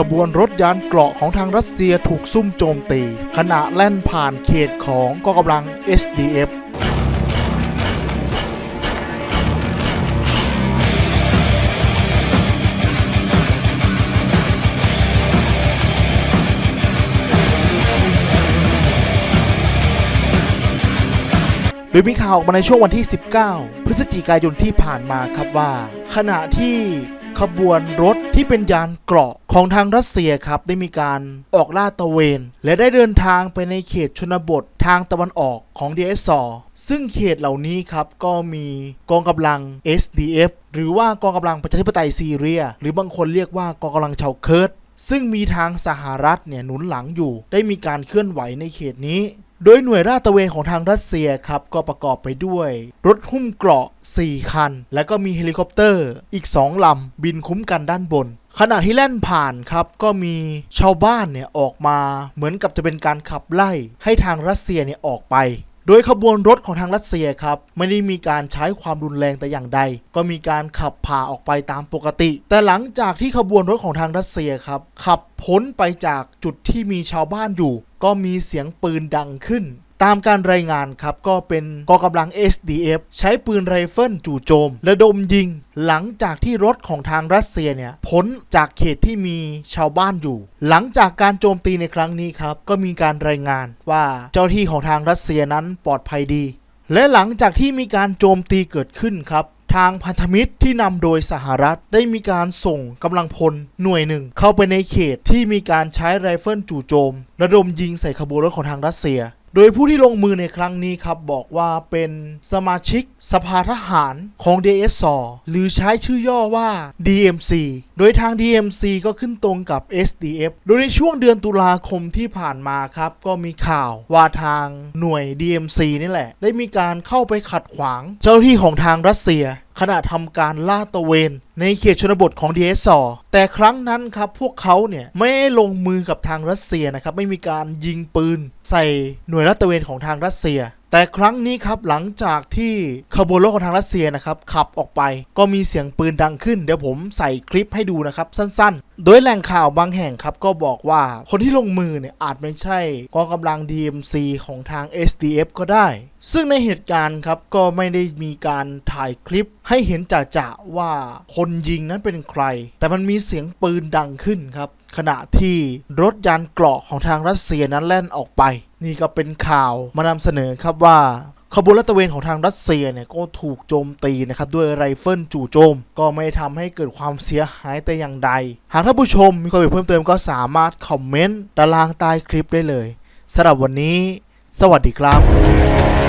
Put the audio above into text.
ขบวนรถยานเกราะของทางรัสเซียถูกซุ่มโจมตี ขณะแล่นผ่านเขตของกองกำลัง SDF โดยมีข่าวออกมาในช่วงวันที่ 19 พฤศจิกายนที่ผ่านมาครับว่า ขณะที่ ขบวนรถที่เป็นยานเกราะของทางรัสเซียครับได้มีการออกลาดตระเวน และได้เดินทางไปในเขตชนบททางตะวันออกของ DSO ซึ่งเขตเหล่านี้ครับก็มีกองกำลัง SDF หรือว่ากองกำลังประชาธิปไตยซีเรีย หรือบางคนเรียกว่ากองกำลังชาวเคิร์ดซึ่งมีทางสหรัฐเนี่ยหนุนหลังอยู่ ได้มีการเคลื่อนไหวในเขตนี้ โดยหน่วยราดตระเวนของทางรัสเซียครับก็ประกอบไปด้วย รถหุ้มเกราะ 4 คัน และก็มีเฮลิคอปเตอร์ อีก 2ลำบินคุ้มกันด้านบน ขณะที่แล่นผ่านครับก็มีชาวบ้านเนี่ยออกมา เหมือนกับจะเป็นการขับไล่ให้ทางรัสเซียเนี่ยออกไป โดยขบวนรถของทางรัสเซียครับไม่ได้มีการใช้ความรุนแรงแต่อย่างใด ก็มีการขับผ่าออกไปตามปกติ แต่หลังจากที่ขบวนรถของทางรัสเซียครับขับพ้นไปจากจุดที่มีชาวบ้านอยู่ ก็มีเสียงปืนดังขึ้น ตามการรายงานครับก็เป็นกองกำลัง SDF ใช้ปืนไรเฟิลจู่โจมและดมยิง หลังจากที่รถของทางรัสเซียเนี่ยพ้นจากเขตที่มีชาวบ้านอยู่ หลังจากการโจมตีในครั้งนี้ครับก็มีการรายงานว่าเจ้าหน้าที่ของทางรัสเซียนั้นปลอดภัยดี และหลังจากที่มีการโจมตีเกิดขึ้นครับทางพันธมิตรที่นำโดยสหรัฐได้มีการส่งกำลังพลหน่วยหนึ่ง เข้าไปในเขตที่มีการใช้ไรเฟิลจู่โจม ระดมยิงใส่ขบวนรถของทางรัสเซีย โดยผู้ที่ลงมือในครั้งนี้ครับบอกว่าเป็นสมาชิกสภาทหารของ DSO หรือใช้ชื่อย่อว่า DMC โดยทาง DMC ก็ขึ้นตรงกับ SDF โดยในช่วงเดือนตุลาคมที่ผ่านมาครับ ก็มีข่าวว่าทางหน่วย DMC นี่แหละ ได้มีการเข้าไปขัดขวาง เจ้าหน้าที่ของทางรัสเซีย ขณะทำการลาดตระเวน ในเขตชนบทของ DSO แต่ครั้งนั้นครับพวกเขาเนี่ยไม่ลงมือกับทางรัสเซียนะครับไม่มีการยิงปืน ใส่หน่วยลาดตระเวนของทางรัสเซียแต่ครั้งนี้ครับหลังจากที่ขบวนรถของทางรัสเซียนะครับขับออกไปก็มีเสียงปืนดังขึ้น เดี๋ยวผมใส่คลิปให้ดูนะครับสั้นๆ โดยแหล่งข่าวบางแห่งครับก็บอกว่าคนที่ลงมือเนี่ยอาจไม่ใช่กองกำลัง DMC ของทาง SDF ก็ได้ ซึ่งในเหตุการณ์ครับก็ไม่ได้มีการถ่ายคลิปให้เห็นจ่าๆว่าคนยิงนั้นเป็นใคร แต่มันมีเสียงปืนดังขึ้นครับขณะที่รถยานเกราะของทางรัสเซียนั้นแล่นออกไป นี่ก็เป็นข่าวมานำเสนอครับว่าขบวนลาดตระเวนของทางรัสเซียเนี่ยก็ถูกโจมตีนะครับด้วยไรเฟิลจู่โจม ก็ไม่ทำให้เกิดความเสียหายแต่อย่างใด หากท่านผู้ชมมีความเห็นเพิ่มเติมก็สามารถคอมเมนต์ด้านล่างใต้คลิปได้เลยสำหรับวันนี้ สวัสดีครับ